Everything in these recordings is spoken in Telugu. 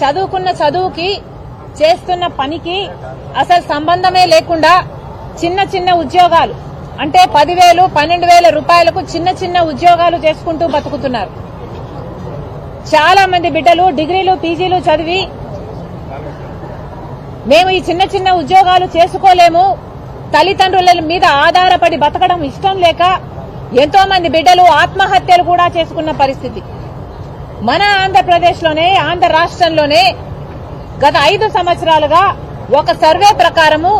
చదువుకున్న చదువుకి చేస్తున్న పనికి అసలు సంబంధమే లేకుండా చిన్న చిన్న ఉద్యోగాలు అంటే పదివేలు పన్నెండు వేల రూపాయలకు చిన్న చిన్న ఉద్యోగాలు చేసుకుంటూ బతుకుతున్నారు. చాలా మంది బిడ్డలు డిగ్రీలు పీజీలు చదివి మేము ఈ చిన్న చిన్న ఉద్యోగాలు చేసుకోలేము తల్లిదండ్రుల మీద ఆధారపడి బతకడం ఇష్టం లేక ఎంతో మంది బిడ్డలు ఆత్మహత్యలు కూడా చేసుకున్న పరిస్థితి. మన ఆంధ్రప్రదేశ్లోనే ఆంధ్ర రాష్ట్రంలోనే గత ఐదు సంవత్సరాలుగా ఒక సర్వే ప్రకారము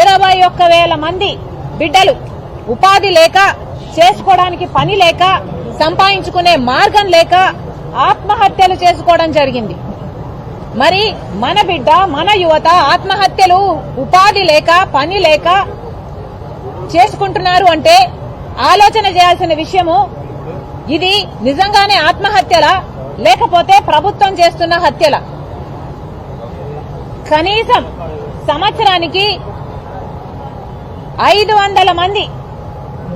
ఇరవై ఒక్క వేల మంది బిడ్డలు ఉపాధి లేక చేసుకోవడానికి పని లేక సంపాదించుకునే మార్గం లేక ఆత్మహత్యలు చేసుకోవడం జరిగింది. మరి మన బిడ్డ మన యువత ఆత్మహత్యలు ఉపాధి లేక పని లేక చేసుకుంటున్నారు అంటే ఆలోచన చేయాల్సిన విషయము ఇది నిజంగానే ఆత్మహత్యల? లేకపోతే ప్రభుత్వం చేస్తున్న హత్యల. కనీసం సంవత్సరానికి ఐదు వందల మంది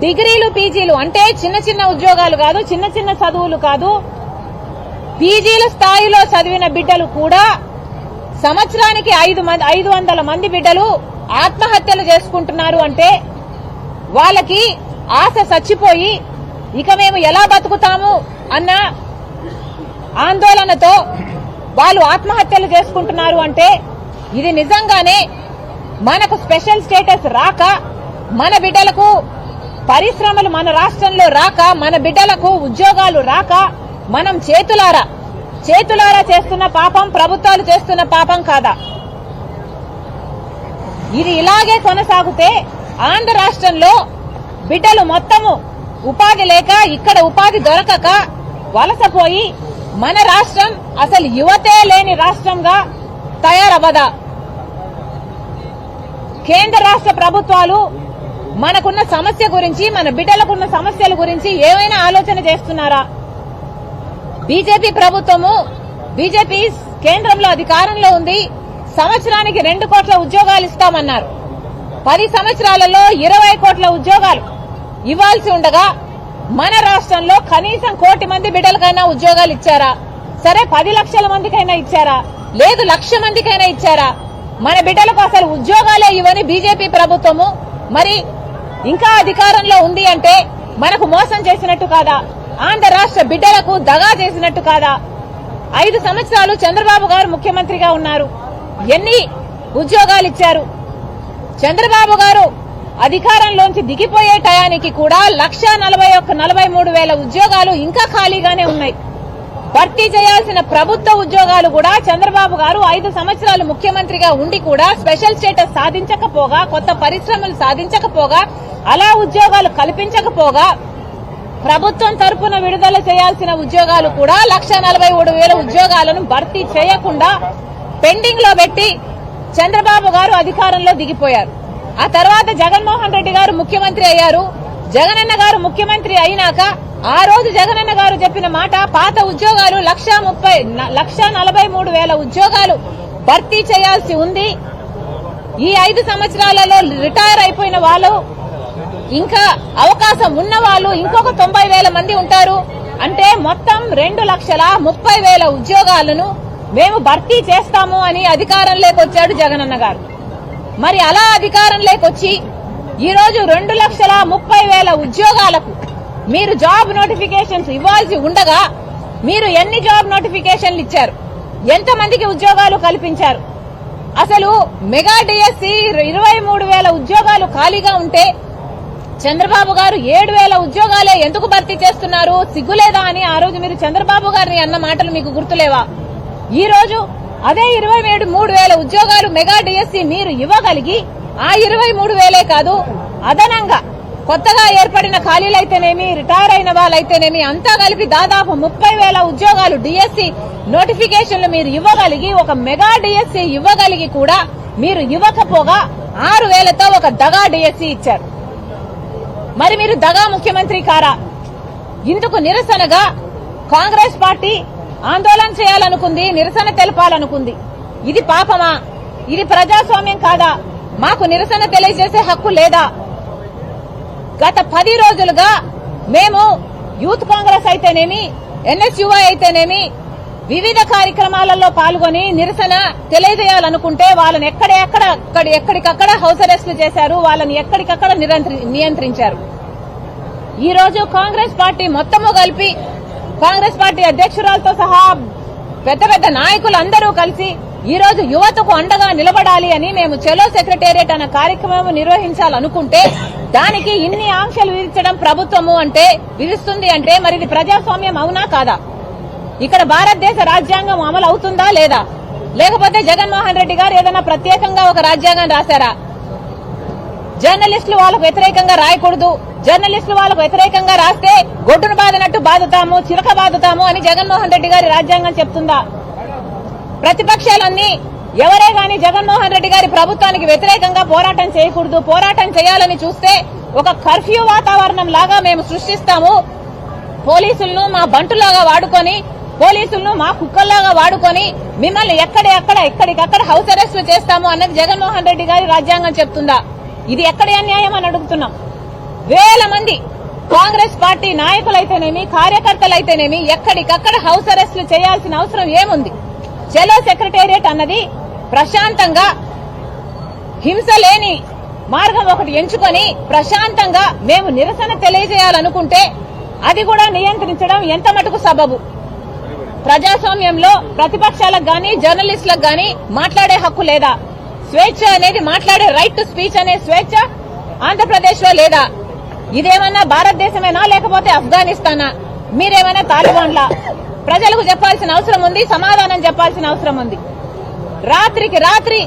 డిగ్రీలు పీజీలు అంటే చిన్న చిన్న ఉద్యోగాలు కాదు చిన్న చిన్న చదువులు కాదు పీజీల స్థాయిలో చదివిన బిడ్డలు కూడా సంవత్సరానికి ఐదు మంది ఐదు వందల మంది బిడ్డలు ఆత్మహత్యలు చేసుకుంటున్నారు అంటే వాళ్ళకి ఆశ చచ్చిపోయి ఇక మేము ఎలా బతుకుతాము అన్న ఆందోళనతో వాళ్ళు ఆత్మహత్యలు చేసుకుంటున్నారు అంటే ఇది నిజంగానే మనకు స్పెషల్ స్టేటస్ రాక మన బిడ్డలకు పరిశ్రమలు మన రాష్ట్రంలో రాక మన బిడ్డలకు ఉద్యోగాలు రాక మనం చేతులారా చేతులారా చేస్తున్న పాపం ప్రభుత్వాలు చేస్తున్న పాపం కాదా? ఇది ఇలాగే కొనసాగితే ఆంధ్ర రాష్ట్రంలో బిడ్డలు మొత్తము ఉపాధి లేక ఇక్కడ ఉపాధి దొరకక వలసపోయి మన రాష్ట్రం అసలు యువతే లేని రాష్ట్రంగా తయారవ్వదా? కేంద్ర రాష్ట్ర ప్రభుత్వాలు మనకున్న సమస్య గురించి మన బిడ్డలకున్న సమస్యల గురించి ఏమైనా ఆలోచన చేస్తున్నారా? బీజేపీ ప్రభుత్వము బీజేపీ కేంద్రంలో అధికారంలో ఉంది. సంవత్సరానికి రెండు కోట్ల ఉద్యోగాలు ఇస్తామన్నారు. పది సంవత్సరాలలో ఇరవై కోట్ల ఉద్యోగాలు ఇవ్వాల్సి ఉండగా మన రాష్ట్రంలో కనీసం కోటి మంది బిడ్డలకైనా ఉద్యోగాలు ఇచ్చారా? సరే పది లక్షల మందికైనా ఇచ్చారా? లేదు లక్ష మందికైనా ఇచ్చారా? మన బిడ్డలకు అసలు ఉద్యోగాలే ఇవ్వని బీజేపీ ప్రభుత్వము మరి ఇంకా అధికారంలో ఉంది అంటే మనకు మోసం చేసినట్టు కాదా? ఆంధ్ర రాష్ట్ర బిడ్డలకు దగా చేసినట్టు కాదా? ఐదు సంవత్సరాలు చంద్రబాబు గారు ముఖ్యమంత్రిగా ఉన్నారు. ఎన్ని ఉద్యోగాలు ఇచ్చారు? చంద్రబాబు గారు అధికారంలోంచి దిగిపోయే టయానికి కూడా లక్ష నలభై ఒక్క నలభై మూడు వేల ఉద్యోగాలు ఇంకా ఖాళీగానే ఉన్నాయి. భర్తీ చేయాల్సిన ప్రభుత్వ ఉద్యోగాలు కూడా చంద్రబాబు గారు ఐదు సంవత్సరాలు ముఖ్యమంత్రిగా ఉండి కూడా స్పెషల్ స్టేటస్ సాధించకపోగా కొత్త పరిశ్రమలు సాధించకపోగా అలా ఉద్యోగాలు కల్పించకపోగా ప్రభుత్వం తరపున విడుదల చేయాల్సిన ఉద్యోగాలు కూడా లక్ష నలభై మూడు వేల ఉద్యోగాలను భర్తీ చేయకుండా పెండింగ్లో పెట్టి చంద్రబాబు గారు అధికారంలో దిగిపోయారు. ఆ తర్వాత జగన్మోహన్ రెడ్డి గారు ముఖ్యమంత్రి అయ్యారు. జగనన్న గారు ముఖ్యమంత్రి అయినాక ఆ రోజు జగనన్న గారు చెప్పిన మాట పాత ఉద్యోగాలు లక్ష ముప్పై లక్ష నలభై మూడు వేల ఉద్యోగాలు భర్తీ చేయాల్సి ఉంది. ఈ ఐదు సంవత్సరాలలో రిటైర్ అయిపోయిన వాళ్ళు ఇంకా అవకాశం ఉన్న వాళ్ళు ఇంకొక తొంభై వేల మంది ఉంటారు. అంటే మొత్తం రెండు లక్షల ముప్పై వేల ఉద్యోగాలను మేము భర్తీ చేస్తాము అని అధికారంలోకి వచ్చాడు జగనన్న గారు. మరి అలా అధికారంలోకి లేకొచ్చి ఈరోజు రెండు లక్షల ముప్పై వేల ఉద్యోగాలకు మీరు జాబ్ నోటిఫికేషన్స్ ఇవ్వాల్సి ఉండగా మీరు ఎన్ని జాబ్ నోటిఫికేషన్లు ఇచ్చారు? ఎంతమందికి ఉద్యోగాలు కల్పించారు? అసలు మెగా డిఎస్సి ఇరవై మూడు వేల ఉద్యోగాలు ఖాళీగా ఉంటే చంద్రబాబు గారు ఏడు వేల ఉద్యోగాలే ఎందుకు భర్తీ చేస్తున్నారు? సిగ్గులేదా అని ఆ రోజు మీరు చంద్రబాబు గారిని అన్న మాటలు మీకు గుర్తులేవా? ఈ రోజు అదే ఇరవై ఏడు మూడు వేల ఉద్యోగాలు మెగా డిఎస్సి మీరు ఇవ్వగలిగి ఆ ఇరవై మూడు వేలే కాదు అదనంగా కొత్తగా ఏర్పడిన ఖాళీలైతేనేమి రిటైర్ అయిన వాళ్ళైతేనేమి అంతా కలిపి దాదాపు ముప్పై వేల ఉద్యోగాలు డిఎస్సి నోటిఫికేషన్లు మీరు ఇవ్వగలిగి ఒక మెగా డిఎస్సి ఇవ్వగలిగి కూడా మీరు ఇవ్వకపోగా ఆరు వేలతో ఒక దగా డిఎస్సి ఇచ్చారు. మరి మీరు దగా ముఖ్యమంత్రి కారా? ఇందుకు నిరసనగా కాంగ్రెస్ పార్టీ ఆందోళన చేయాలనుకుంది నిరసన తెలపాలనుకుంది. ఇది పాపమా? ఇది ప్రజాస్వామ్యం కాదా? మాకు నిరసన తెలియజేసే హక్కు లేదా? గత పది రోజులుగా మేము యూత్ కాంగ్రెస్ అయితేనేమి ఎన్ఎస్యుఐ అయితేనేమి వివిధ కార్యక్రమాలలో పాల్గొని నిరసన తెలియజేయాలనుకుంటే వాళ్ళని ఎక్కడెక్కడ ఎక్కడికక్కడ హౌస్ అరెస్టులు చేశారు వాళ్ళని ఎక్కడికక్కడ నిరంత్రి- నియంత్రించారు. ఈ రోజు కాంగ్రెస్ పార్టీ మొత్తము కలిపి కాంగ్రెస్ పార్టీ అధ్యక్షురాలతో సహా పెద్ద పెద్ద నాయకులు అందరూ కలిసి ఈ రోజు యువతకు అండగా నిలబడాలి అని మేము చెలో సెక్రటేరియట్ అనే కార్యక్రమం నిర్వహించాలనుకుంటే దానికి ఇన్ని ఆంక్షలు విధించడం ప్రభుత్వము అంటే విధిస్తుంది అంటే మరి ఇది ప్రజాస్వామ్యం అవునా కాదా? ఇక్కడ భారతదేశ రాజ్యాంగం అమలు అవుతుందా లేదా? లేకపోతే జగన్మోహన్ రెడ్డి గారు ఏదైనా ప్రత్యేకంగా ఒక రాజ్యాంగం రాశారా? జర్నలిస్టులు వాళ్ళకు వ్యతిరేకంగా రాయకూడదు. జర్నలిస్టులు వాళ్ళకు వ్యతిరేకంగా రాస్తే గొడ్డును బాధనట్టు బాధుతాము చిలక బాధుతాము అని జగన్మోహన్ రెడ్డి గారి రాజ్యాంగం చెప్తుందా? ప్రతిపక్షాలన్నీ ఎవరే గాని జగన్మోహన్ రెడ్డి గారి ప్రభుత్వానికి వ్యతిరేకంగా పోరాటం చేయకూడదు. పోరాటం చేయాలని చూస్తే ఒక కర్ఫ్యూ వాతావరణం లాగా మేము సృష్టిస్తాము. పోలీసులను మా బంటులాగా వాడుకొని పోలీసులను మా కుక్కల్లాగా వాడుకొని మిమ్మల్ని ఎక్కడ ఎక్కడ ఎక్కడికక్కడ హౌస్ అరెస్టులు చేస్తాము అన్నది జగన్మోహన్ రెడ్డి గారి రాజ్యాంగం చెప్తుందా? ఇది ఎక్కడ అన్యాయం అని అడుగుతున్నాం. వేల మంది కాంగ్రెస్ పార్టీ నాయకులైతేనేమి కార్యకర్తలైతేనేమి ఎక్కడికక్కడ హౌస్ అరెస్టులు చేయాల్సిన అవసరం ఏముంది? చెలో సెక్రటేరియట్ అన్నది ప్రశాంతంగా హింస లేని మార్గం ఒకటి ఎంచుకొని ప్రశాంతంగా మేము నిరసన తెలియజేయాలనుకుంటే అది కూడా నియంత్రించడం ఎంత మటుకు సబబు? ప్రజాస్వామ్యంలో ప్రతిపక్షాలకు గాని జర్నలిస్టులకు గాని మాట్లాడే హక్కు లేదా? స్వేచ్ఛ అనేది మాట్లాడే రైట్ టు స్పీచ్ అనే స్వేచ్ఛ ఆంధ్రప్రదేశ్లో లేదా? ఇదేమన్నా భారతదేశమేనా? లేకపోతే ఆఫ్ఘనిస్తానా? మీరేమైనా తాలిబాన్లా? ప్రజలకు చెప్పాల్సిన అవసరం ఉంది సమాధానం చెప్పాల్సిన అవసరం ఉంది. రాత్రికి రాత్రి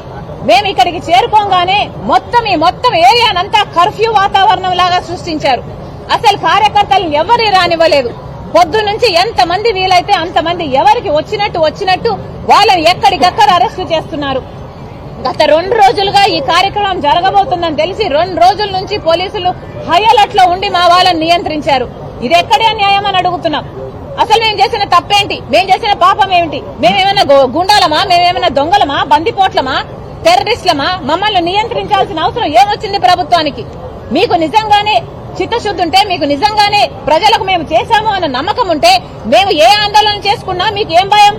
మేము ఇక్కడికి చేరుకోగానే మొత్తం ఈ మొత్తం ఏరియానంతా కర్ఫ్యూ వాతావరణం లాగా సృష్టించారు. అసలు కార్యకర్తలను ఎవరి రానివ్వలేదు. పొద్దు నుంచి ఎంత మంది వీలైతే అంతమంది ఎవరికి వచ్చినట్టు వచ్చినట్టు వాళ్ళని ఎక్కడికక్కడ అరెస్టు చేస్తున్నారు. గత రెండు రోజులుగా ఈ కార్యక్రమం జరగబోతుందని తెలిసి రెండు రోజుల నుంచి పోలీసులు హై అలర్ట్లో ఉండి మా వాళ్ళని నియంత్రించారు. ఇది ఎక్కడే న్యాయం అని అడుగుతున్నాం. అసలు మేము చేసిన తప్పేంటి? మేము చేసిన పాపం ఏమిటి? మేమేమైనా గుండాలమా? మేమేమైనా దొంగలమా? బందిపోట్లమా? టెర్రరిస్టులమా? మమ్మల్ని నియంత్రించాల్సిన అవసరం ఏమొచ్చింది ప్రభుత్వానికి? మీకు నిజంగానే చిత్తశుద్ధి ఉంటే మీకు నిజంగానే ప్రజలకు మేము చేశాము అన్న నమ్మకం ఉంటే మేము ఏ ఆందోళన చేసుకున్నా మీకు ఏం భయం?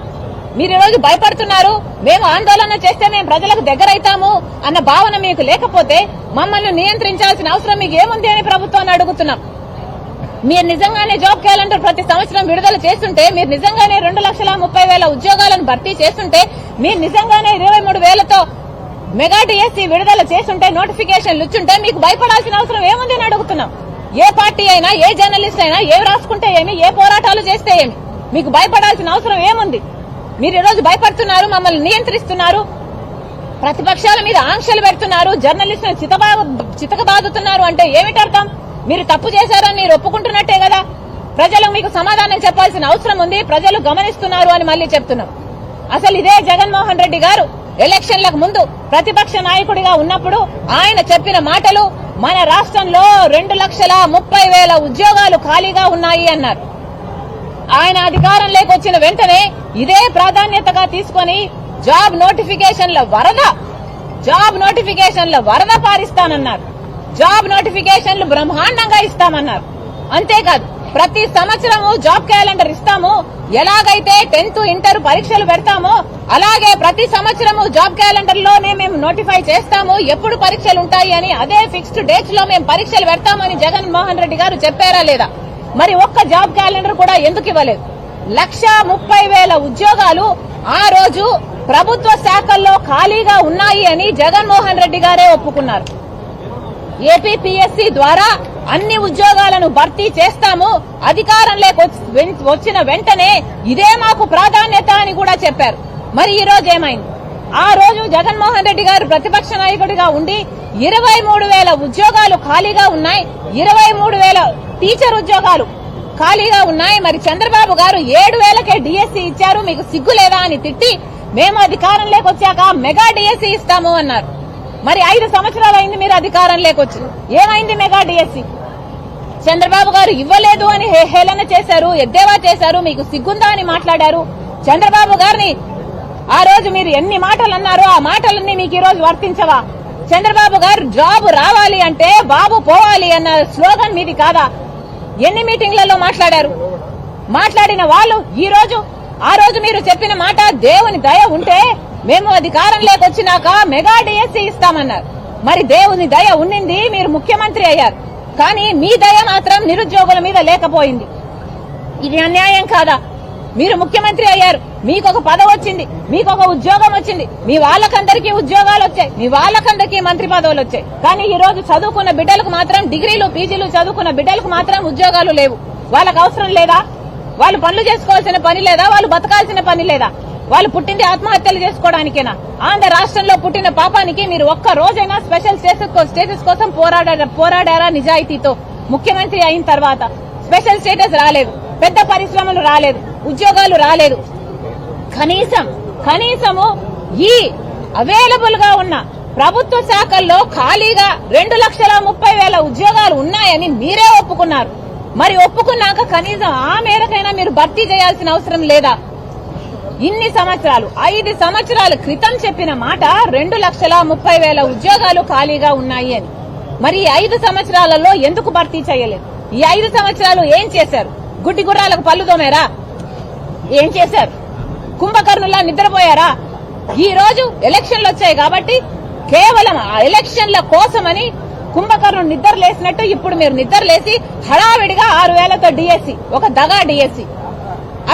మీరు ఈరోజు రోజు భయపడుతున్నారు మేము ఆందోళన చేస్తే మేము ప్రజలకు దగ్గరైతాము అన్న భావన మీకు లేకపోతే మమ్మల్ని నియంత్రించాల్సిన అవసరం మీకు ఏముంది అని ప్రభుత్వాన్ని అడుగుతున్నాం. మీరు నిజంగానే జాబ్ క్యాలెండర్ ప్రతి సంవత్సరం విడుదల చేస్తుంటే మీరు నిజంగానే రెండు లక్షల ముప్పై వేల ఉద్యోగాలను భర్తీ చేస్తుంటే మీరు నిజంగానే ఇరవై మూడు వేలతో మెగా డిఎస్సీ విడుదల చేస్తుంటే నోటిఫికేషన్లు ఇచ్చుంటే మీకు భయపడాల్సిన అవసరం ఏముంది అని అడుగుతున్నాం. ఏ పార్టీ అయినా ఏ జర్నలిస్ట్ అయినా ఏ రాసుకుంటే ఏమి ఏ పోరాటాలు చేస్తే ఏమి మీకు భయపడాల్సిన అవసరం ఏముంది? మీరు ఈరోజు భయపడుతున్నారు మమ్మల్ని నియంత్రిస్తున్నారు? ప్రతిపక్షాల మీద ఆంక్షలు పెడుతున్నారు జర్నలిస్టులు చితబా చితకబాదుతున్నారు అంటే ఏమిటి అర్థం? మీరు తప్పు చేశారని మీరు ఒప్పుకుంటున్నట్టే కదా? ప్రజలు మీకు సమాధానం చెప్పాల్సిన అవసరం ఉంది ప్రజలు గమనిస్తున్నారు అని మళ్ళీ చెప్తున్నాం. అసలు ఇదే జగన్మోహన్ రెడ్డి గారు ఎలక్షన్లకు ముందు ప్రతిపక్ష నాయకుడిగా ఉన్నప్పుడు ఆయన చెప్పిన మాటలు మన రాష్ట్రంలో రెండు లక్షల ముప్పై వేల ఉద్యోగాలు ఖాళీగా ఉన్నాయి అన్నారు. ఆయన అధికారంలోకి వచ్చిన వెంటనే ఇదే ప్రాధాన్యతగా తీసుకొని జాబ్ నోటిఫికేషన్ల వరద జాబ్ నోటిఫికేషన్ల వరద పారిస్తానన్నారు. జాబ్ నోటిఫికేషన్లు బ్రహ్మాండంగా ఇస్తామన్నారు. అంతేకాదు ప్రతి సంవత్సరము జాబ్ క్యాలెండర్ ఇస్తాము. ఎలాగైతే టెన్త్ ఇంటర్ పరీక్షలు పెడతామో అలాగే ప్రతి సంవత్సరము జాబ్ క్యాలెండర్లోనే మేము నోటిఫై చేస్తాము. ఎప్పుడు పరీక్షలు ఉంటాయి అని అదే ఫిక్స్డ్ డేట్స్లో మేము పరీక్షలు పెడతామని జగన్ మోహన్ రెడ్డి గారు చెప్పారా లేదా? మరి ఒక్క జాబ్ క్యాలెండర్ కూడా ఎందుకు ఇవ్వలేదు? లక్ష ముప్పై వేల ఉద్యోగాలు ఆ రోజు ప్రభుత్వ శాఖల్లో ఖాళీగా ఉన్నాయి అని జగన్మోహన్ రెడ్డి గారే ఒప్పుకున్నారు. ఏపీపీఎస్సీ ద్వారా అన్ని ఉద్యోగాలను భర్తీ చేస్తాము అధికారంలోకి వచ్చి- వచ్చిన వెంటనే ఇదే మాకు ప్రాధాన్యత అని కూడా చెప్పారు. మరి ఈ రోజు ఏమైంది? ఆ రోజు జగన్మోహన్ రెడ్డి గారు ప్రతిపక్ష నాయకుడిగా ఉండి ఇరవై మూడు వేల ఉద్యోగాలు ఖాళీగా ఉన్నాయి ఇరవై మూడు వేల టీచర్ ఉద్యోగాలు ఖాళీగా ఉన్నాయి. మరి చంద్రబాబు గారు ఏడు వేలకే డిఎస్సీ ఇచ్చారు. మీకు సిగ్గు లేదా అని తిట్టి మేము అధికారంలోకి వచ్చాక మెగా డిఎస్సీ ఇస్తాము అన్నారు. మరి ఐదు సంవత్సరాలు అయింది మీరు అధికారంలోకి వచ్చి ఏమైంది మెగా డిఎస్సీ చంద్రబాబు గారు ఇవ్వలేదు అని హే- హేళన చేశారు ఎద్దేవా చేశారు మీకు సిగ్గుందా అని మాట్లాడారు. చంద్రబాబు గారిని ఆ రోజు మీరు ఎన్ని మాటలు అన్నారో ఆ మాటలన్నీ మీకు ఈ రోజు వర్తించవా? చంద్రబాబు గారు జాబ్ రావాలి అంటే బాబు పోవాలి అన్న స్లోగన్ మీది కాదా? ఎన్ని మీటింగ్లలో మాట్లాడారు? మాట్లాడిన వాళ్ళు ఈ రోజు ఆ రోజు మీరు చెప్పిన మాట దేవుని దయ ఉంటే మేము అధికారంలోకి వచ్చినాక మెగా డిఎస్సీ ఇస్తామన్నారు. మరి దేవుని దయ ఉండింది మీరు ముఖ్యమంత్రి అయ్యారు. కానీ మీ దయ మాత్రం నిరుద్యోగుల మీద లేకపోయింది. ఇది అన్యాయం కాదా? మీరు ముఖ్యమంత్రి అయ్యారు. మీకు ఒక పదవి వచ్చింది మీకు ఒక ఉద్యోగం వచ్చింది మీ వాళ్ళకందరికీ ఉద్యోగాలు వచ్చాయి మీ వాళ్ళకందరికీ మంత్రి పదవులు వచ్చాయి. కానీ ఈ రోజు చదువుకున్న బిడ్డలకు మాత్రం డిగ్రీలు పీజీలు చదువుకున్న బిడ్డలకు మాత్రం ఉద్యోగాలు లేవు. వాళ్ళకు అవసరం లేదా? వాళ్ళు పనులు చేసుకోవాల్సిన పని లేదా? వాళ్ళు బతకాల్సిన పని లేదా? వాళ్ళు పుట్టింది ఆత్మహత్యలు చేసుకోవడానికేనా? ఆంధ్ర రాష్ట్రంలో పుట్టిన పాపానికి మీరు ఒక్క రోజైనా స్పెషల్ స్టేటస్ స్టేటస్ కోసం పోరాడారా పోరాడారా నిజాయితీతో? ముఖ్యమంత్రి అయిన తర్వాత స్పెషల్ స్టేటస్ రాలేదు. పెద్ద పరిశ్రమలు రాలేదు. ఉద్యోగాలు రాలేదు. కనీసం కనీసము ఈ అవైలబుల్గా ఉన్న ప్రభుత్వ శాఖల్లో ఖాళీగా రెండు లక్షల ముప్పై వేల ఉద్యోగాలు ఉన్నాయని మీరే ఒప్పుకున్నారు. మరి ఒప్పుకున్నాక కనీసం ఆ మేరకైనా మీరు భర్తీ చేయాల్సిన అవసరం లేదా? ఇన్ని సంవత్సరాలు ఐదు సంవత్సరాల క్రితం చెప్పిన మాట రెండు లక్షల ముప్పై వేల ఉద్యోగాలు ఖాళీగా ఉన్నాయి అని. మరి ఈ ఐదు సంవత్సరాలలో ఎందుకు భర్తీ చేయలేదు? ఈ ఐదు సంవత్సరాలు ఏం చేశారు? గుడ్డి గుర్రాలకు పళ్ళు తోమారా? ఏం చేశారు? కుంభకర్ణులా నిద్రపోయారా? ఈ రోజు ఎలక్షన్లు వచ్చాయి కాబట్టి కేవలం ఆ ఎలక్షన్ల కోసమని కుంభకర్ణుడు నిద్ర లేసినట్టు ఇప్పుడు మీరు నిద్ర లేసి హడావిడిగా ఆరు వేలతో డిఎస్సి ఒక దగా డిఎస్సి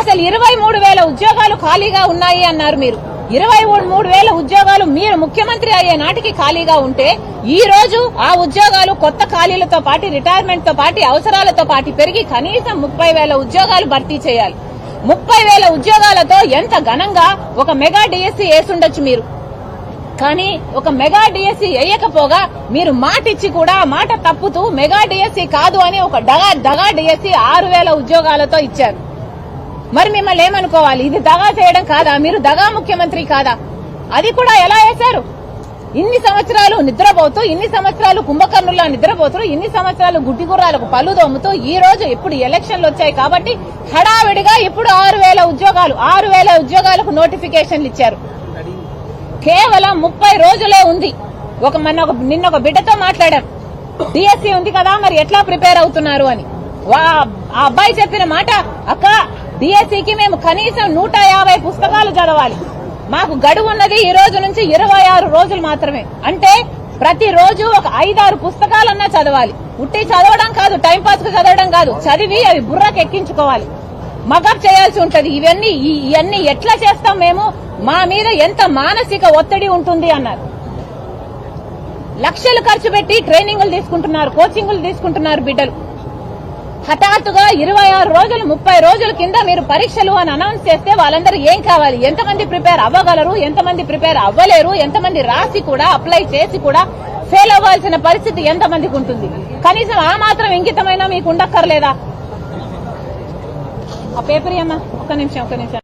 అసలు ఇరవై మూడు వేల ఉద్యోగాలు ఖాళీగా ఉన్నాయి అన్నారు మీరు. ఇరవై మూడు వేల ఉద్యోగాలు మీరు ముఖ్యమంత్రి అయ్యే నాటికి ఖాళీగా ఉంటే ఈ రోజు ఆ ఉద్యోగాలు కొత్త ఖాళీలతో పాటు రిటైర్మెంట్తో పాటు అవసరాలతో పాటు పెరిగి కనీసం ముప్పై వేల ఉద్యోగాలు భర్తీ చేయాలి. ముప్పై వేల ఉద్యోగాలతో ఎంత ఘనంగా ఒక మెగా డిఎస్సీ వేసుండొచ్చు మీరు. కానీ ఒక మెగా డిఎస్సీ వేయకపోగా మీరు మాట ఇచ్చి కూడా మాట తప్పుతూ మెగా డిఎస్సీ కాదు అని ఒక డగా దగా డిఎస్సీ ఆరు వేల ఉద్యోగాలతో ఇచ్చారు. మరి మిమ్మల్ని ఏమనుకోవాలి? ఇది దగా చేయడం కాదా? మీరు దగా ముఖ్యమంత్రి కాదా? అది కూడా ఎలా వేశారు? ఇన్ని సంవత్సరాలు నిద్రపోతూ ఇన్ని సంవత్సరాలు కుంభకర్ణుల్లా నిద్రపోతూ ఇన్ని సంవత్సరాలు గుడ్డిగుర్రాలకు పళ్ళు దోముతూ ఈ రోజు ఇప్పుడు ఎలక్షన్లు వచ్చాయి కాబట్టి హడావిడిగా ఇప్పుడు ఆరు వేల ఉద్యోగాలు ఆరు వేల ఉద్యోగాలకు నోటిఫికేషన్లు ఇచ్చారు. కేవలం ముప్పై రోజులే ఉంది. ఒక మన ఒక నిన్న ఒక బిడ్డతో మాట్లాడారు. డిఎస్సి ఉంది కదా మరి ఎట్లా ప్రిపేర్ అవుతున్నారు అని. వా- ఆ అబ్బాయి చెప్పిన మాట అక్క డిఎస్సీకి మేము కనీసం నూట యాభై పుస్తకాలు చదవాలి. మాకు గడువు ఉన్నది ఈ రోజు నుంచి ఇరవై ఆరు రోజులు మాత్రమే. అంటే ప్రతి రోజు ఒక ఐదారు పుస్తకాలన్నా చదవాలి. ఉట్టి చదవడం కాదు టైం పాస్కు చదవడం కాదు. చదివి అవి బుర్రకు ఎక్కించుకోవాలి. మగప్ చేయాల్సి ఉంటది. ఇవన్నీ ఇవన్నీ ఎట్లా చేస్తాం మేము? మా మీద ఎంత మానసిక ఒత్తిడి ఉంటుంది అన్నారు. లక్షలు ఖర్చు పెట్టి ట్రైనింగ్లు తీసుకుంటున్నారు కోచింగ్లు తీసుకుంటున్నారు బిడ్డలు. హఠాత్తుగా ఇరవై ఆరు రోజులు ముప్పై రోజుల కింద మీరు పరీక్షలు అని అనౌన్స్ చేస్తే వాళ్ళందరూ ఏం కావాలి? ఎంతమంది ప్రిపేర్ అవ్వగలరు? ఎంతమంది ప్రిపేర్ అవ్వలేరు? ఎంతమంది రాసి కూడా అప్లై చేసి కూడా ఫెయిల్ అవ్వాల్సిన పరిస్థితి ఎంతమందికి ఉంటుంది? కనీసం ఆ మాత్రం ఇంకితమైనా మీకు ఉండక్కర్లేదా? ఆ పేపర్ ఏమ్మా ఒక్క నిమిషం ఒక్క నిమిషం.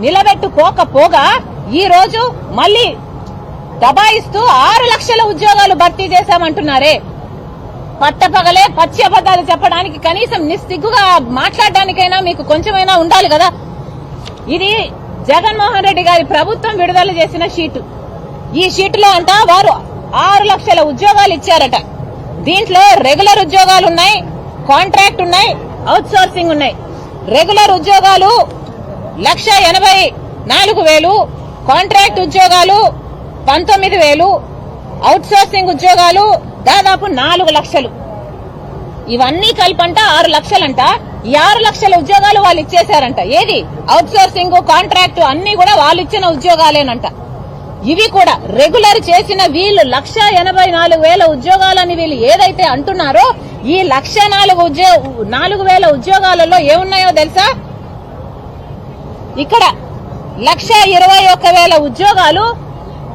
నిలబెట్టుకోకపోగా ఈ రోజు మళ్ళీ దబాయిస్తూ ఆరు లక్షల ఉద్యోగాలు భర్తీ చేశామంటున్నారే. పట్టపగలే పచ్చి అబద్దాలు చెప్పడానికి కనీసం నిస్తిగ్గుగా మాట్లాడడానికైనా మీకు కొంచెమైనా ఉండాలి కదా? ఇది జగన్మోహన్ రెడ్డి గారి ప్రభుత్వం విడుదల చేసిన షీటు. ఈ షీటులో అంట వారు ఆరు లక్షల ఉద్యోగాలు ఇచ్చారట. దీంట్లో రెగ్యులర్ ఉద్యోగాలు ఉన్నాయి కాంట్రాక్ట్ ఉన్నాయి అవుట్ సోర్సింగ్ ఉన్నాయి. రెగ్యులర్ ఉద్యోగాలు లక్ష ఎనభై నాలుగు వేలు కాంట్రాక్ట్ ఉద్యోగాలు పంతొమ్మిది వేలు అవుట్ సోర్సింగ్ ఉద్యోగాలు దాదాపు నాలుగు లక్షలు. ఇవన్నీ కలిపంట ఆరు లక్షలంట. ఈ ఆరు లక్షల ఉద్యోగాలు వాళ్ళు ఇచ్చేశారంట. ఏది? అవుట్సోర్సింగ్ కాంట్రాక్ట్ అన్ని కూడా వాళ్ళు ఇచ్చిన ఉద్యోగాలేనంట. ఇవి కూడా రెగ్యులర్ చేసిన వీళ్ళు లక్ష ఎనభై నాలుగు వేల ఉద్యోగాలని వీళ్ళు ఏదైతే అంటున్నారో ఈ లక్ష నాలుగు ఉద్యో నాలుగు వేల ఉద్యోగాలలో ఏమున్నాయో తెలుసా? ఇక్కడ లక్ష ఇరవై ఒక్క వేల ఉద్యోగాలు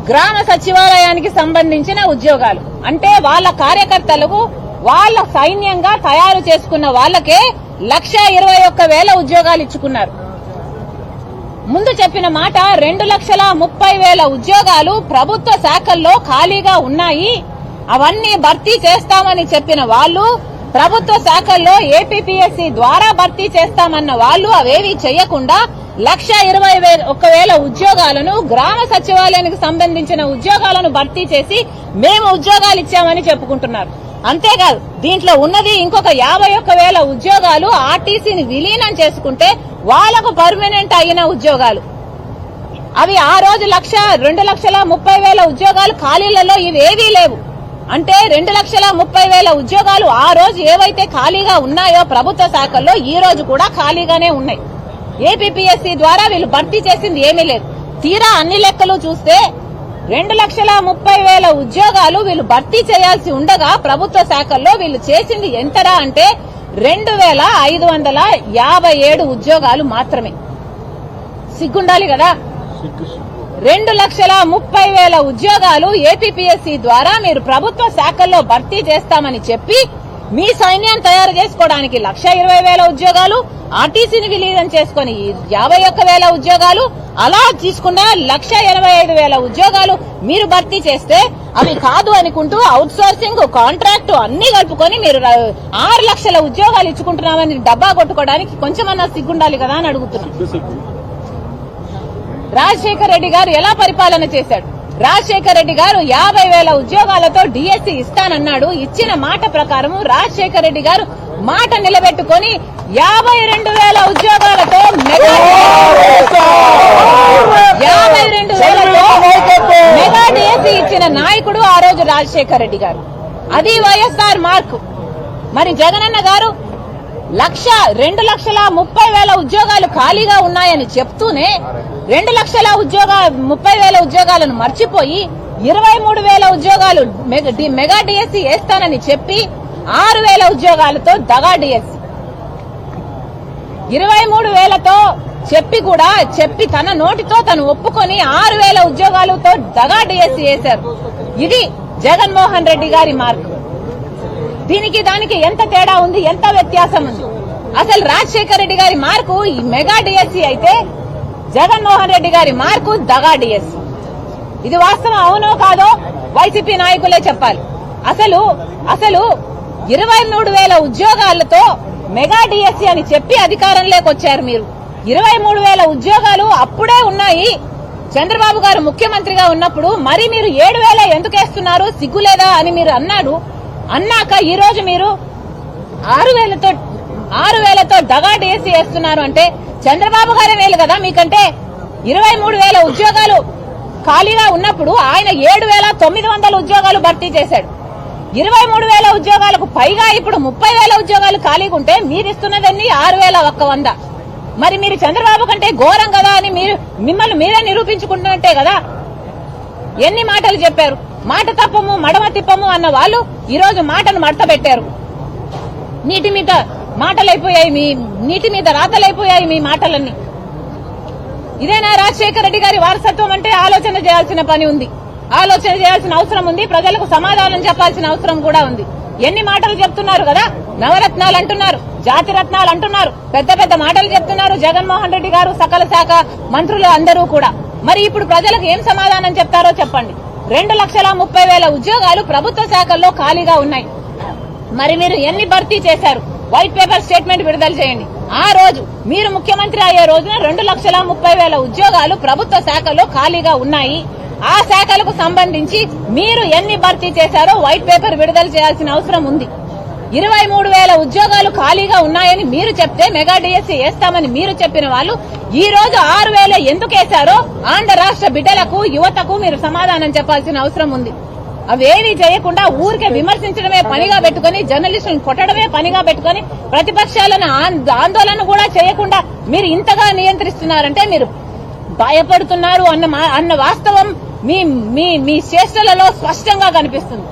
గ్రామ సచివాలయానికి సంబంధించిన ఉద్యోగాలు. అంటే వాళ్ళ కార్యకర్తలకు వాళ్ళ సైన్యంగా తయారు చేసుకున్న వాళ్ళకే లక్ష ఇరవై ఒక్క వేల ఉద్యోగాలు ఇచ్చుకున్నారు. ముందు చెప్పిన మాట రెండు లక్షల ముప్పై వేల ఉద్యోగాలు ప్రభుత్వ శాఖల్లో ఖాళీగా ఉన్నాయి. అవన్నీ భర్తీ చేస్తామని చెప్పిన వాళ్ళు ప్రభుత్వ శాఖల్లో ఏపీపీఎస్సీ ద్వారా భర్తీ చేస్తామన్న వాళ్ళు అవేవి చేయకుండా లక్ష ఇరవై వే- ఒకవేళ వేల ఉద్యోగాలను గ్రామ సచివాలయానికి సంబంధించిన ఉద్యోగాలను భర్తీ చేసి మేము ఉద్యోగాలు ఇచ్చామని చెప్పుకుంటున్నారు. అంతేకాదు దీంట్లో ఉన్నది ఇంకొక యాభై ఒక్క వేల ఉద్యోగాలు ఆర్టీసీని విలీనం చేసుకుంటే వాళ్ళకు పర్మనెంట్ అయిన ఉద్యోగాలు. అవి ఆ రోజు లక్ష రెండు లక్షల ముప్పై వేల ఉద్యోగాలు ఖాళీలలో ఇవేవీ లేవు. అంటే రెండు లక్షల ముప్పై వేల ఉద్యోగాలు ఆ రోజు ఏవైతే ఖాళీగా ఉన్నాయో ప్రభుత్వ శాఖల్లో ఈ రోజు కూడా ఖాళీగానే ఉన్నాయి. ఏపీపీఎస్సీ ద్వారా వీళ్ళు భర్తీ చేసింది ఏమీ లేదు. తీరా అన్ని లెక్కలు చూస్తే రెండు లక్షల ముప్పై వేల ఉద్యోగాలు వీళ్ళు భర్తీ చేయాల్సి ఉండగా ప్రభుత్వ శాఖల్లో వీళ్ళు చేసింది ఎంతరా అంటే రెండు వేల ఐదు వందల యాభై ఏడు ఉద్యోగాలు మాత్రమే. సిగ్గుండాలి కదా? రెండు లక్షల ముప్పై వేల ఉద్యోగాలు ఏపీపీఎస్సీ ద్వారా మీరు ప్రభుత్వ శాఖల్లో భర్తీ చేస్తామని చెప్పి మీ సైన్యం తయారు చేసుకోవడానికి లక్ష ఇరవై వేల ఉద్యోగాలు ఆర్టీసీని విలీనం చేసుకుని యాభై ఒక్క వేల ఉద్యోగాలు అలా తీసుకున్న లక్ష ఎనభై ఐదు వేల ఉద్యోగాలు మీరు భర్తీ చేస్తే అవి కాదు అనుకుంటూ అవుట్ సోర్సింగ్ కాంట్రాక్ట్ అన్ని కలుపుకొని మీరు ఆరు లక్షల ఉద్యోగాలు ఇచ్చుకుంటున్నామని డబ్బా కొట్టుకోవడానికి కొంచెమన్నా సిగ్గుండాలి కదా అని అడుగుతున్నాం రాజశేఖర్ రెడ్డి గారు ఎలా పరిపాలన చేశాడు? రాజశేఖర్ రెడ్డి గారు యాభై వేల ఉద్యోగాలతో డిఎస్సి ఇస్తానన్నాడు. ఇచ్చిన మాట ప్రకారం రాజశేఖర్ రెడ్డి గారు మాట నిలబెట్టుకొని యాభై రెండు వేల ఉద్యోగాలతో మెగా యాభై రెండు వేలతో మెగా డిఎస్సి ఇచ్చిన నాయకుడు ఆ రోజు రాజశేఖర్ రెడ్డి గారు. అది వైఎస్ఆర్ మార్కు. మరి జగనన్న గారు లక్ష రెండు లక్షల ముప్పై వేల ఉద్యోగాలు ఖాళీగా ఉన్నాయని చెప్తూనే రెండు లక్షల ఉద్యోగ ముప్పై వేల ఉద్యోగాలను మర్చిపోయి ఇరవై మూడు వేల ఉద్యోగాలు మెగా డిఎస్సి వేస్తానని చెప్పి ఆరు వేల ఉద్యోగాలతో దగా డిఎస్సి ఇరవై మూడు వేలతో చెప్పి కూడా చెప్పి తన నోటితో తను ఒప్పుకొని ఆరు వేల ఉద్యోగాలతో దగా డిఎస్సి వేశారు. ఇది జగన్మోహన్ రెడ్డి గారి మార్కు. దీనికి దానికి ఎంత తేడా ఉంది ఎంత వ్యత్యాసం ఉంది? అసలు రాజశేఖర రెడ్డి గారి మార్కు ఈ మెగా డిఎస్సి అయితే జగన్మోహన్ రెడ్డి గారి మార్కు దగా డిఎస్సి. ఇది వాస్తవం అవునో కాదో వైసీపీ నాయకులే చెప్పాలి. అసలు అసలు ఇరవై మూడు వేల ఉద్యోగాలతో మెగా డిఎస్సి అని చెప్పి అధికారంలోకి వచ్చారు మీరు. ఇరవై మూడు వేల ఉద్యోగాలు అప్పుడే ఉన్నాయి. చంద్రబాబు గారు ముఖ్యమంత్రిగా ఉన్నప్పుడు మరి మీరు ఏడు వేల ఎందుకేస్తున్నారు సిగ్గులేదా అని మీరు అన్నారు అన్నాక ఈ రోజు మీరు ఆరు వేలతో ఆరు వేలతో దగా డిఎస్సి వేస్తున్నారు అంటే చంద్రబాబు గారే వేలు కదా మీకంటే. ఇరవై మూడు వేల ఉద్యోగాలు ఖాళీగా ఉన్నప్పుడు ఆయన ఏడు వేల తొమ్మిది వందల ఉద్యోగాలు భర్తీ చేశాడు. ఇరవై మూడు వేల ఉద్యోగాలకు పైగా ఇప్పుడు ముప్పై వేల ఉద్యోగాలు ఖాళీగా ఉంటే మీరు ఇస్తున్నదన్నీ ఆరు వేల ఒక్క వంద. మరి మీరు చంద్రబాబు కంటే ఘోరం కదా అని మీరు మిమ్మల్ని మీరే నిరూపించుకుంటున్నట్టే కదా? ఎన్ని మాటలు చెప్పారు? మాట తప్పము మడమ తిప్పము అన్న వాళ్ళు ఈరోజు మాటను మడత పెట్టారు నీటి మీద మాటలైపోయాయి మీ నీటి మీద రాతలైపోయాయి మీ మాటలన్నీ. ఇదేనా రాజశేఖర రెడ్డి గారి వారసత్వం అంటే ఆలోచన చేయాల్సిన పని ఉంది. ఆలోచన చేయాల్సిన అవసరం ఉంది ప్రజలకు సమాధానం చెప్పాల్సిన అవసరం కూడా ఉంది. ఎన్ని మాటలు చెప్తున్నారు కదా? నవరత్నాలు అంటున్నారు జాతి రత్నాలు అంటున్నారు పెద్ద పెద్ద మాటలు చెప్తున్నారు జగన్మోహన్ రెడ్డి గారు సకల శాఖ మంత్రులు అందరూ కూడా. మరి ఇప్పుడు ప్రజలకు ఏం సమాధానం చెప్తారో చెప్పండి. రెండు లక్షల ముప్పై వేల ఉద్యోగాలు ప్రభుత్వ శాఖల్లో ఖాళీగా ఉన్నాయి. మరి మీరు ఎన్ని భర్తీ చేశారు? వైట్ పేపర్ స్టేట్మెంట్ విడుదల చేయండి. ఆ రోజు మీరు ముఖ్యమంత్రి అయ్యే రోజున రెండు లక్షల ముప్పై వేల ఉద్యోగాలు ప్రభుత్వ శాఖలో ఖాళీగా ఉన్నాయి. ఆ శాఖలకు సంబంధించి మీరు ఎన్ని భర్తీ చేశారో వైట్ పేపర్ విడుదల చేయాల్సిన అవసరం ఉంది. ఇరవై మూడు వేల ఉద్యోగాలు ఖాళీగా ఉన్నాయని మీరు చెప్తే మెగా డిఎస్సీ వేస్తామని మీరు చెప్పిన వాళ్ళు ఈ రోజు ఆరు వేల ఎందుకు వేశారో ఆంధ్ర రాష్ట్ర బిడ్డలకు యువతకు మీరు సమాధానం చెప్పాల్సిన అవసరం ఉంది. అవేమీ చేయకుండా ఊరికే విమర్శించడమే పనిగా పెట్టుకుని జర్నలిస్టులను కొట్టడమే పనిగా పెట్టుకుని ప్రతిపక్షాలను ఆందోళన కూడా చేయకుండా మీరు ఇంతగా నియంత్రిస్తున్నారంటే మీరు భయపడుతున్నారు అన్న మా- అన్న వాస్తవం మీ మీ మీ చేష్టలలో స్పష్టంగా కనిపిస్తుంది.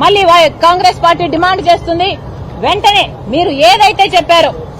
మళ్ళీ కాంగ్రెస్ పార్టీ డిమాండ్ చేస్తుంది. వెంటనే మీరు ఏదైతే చెప్పారో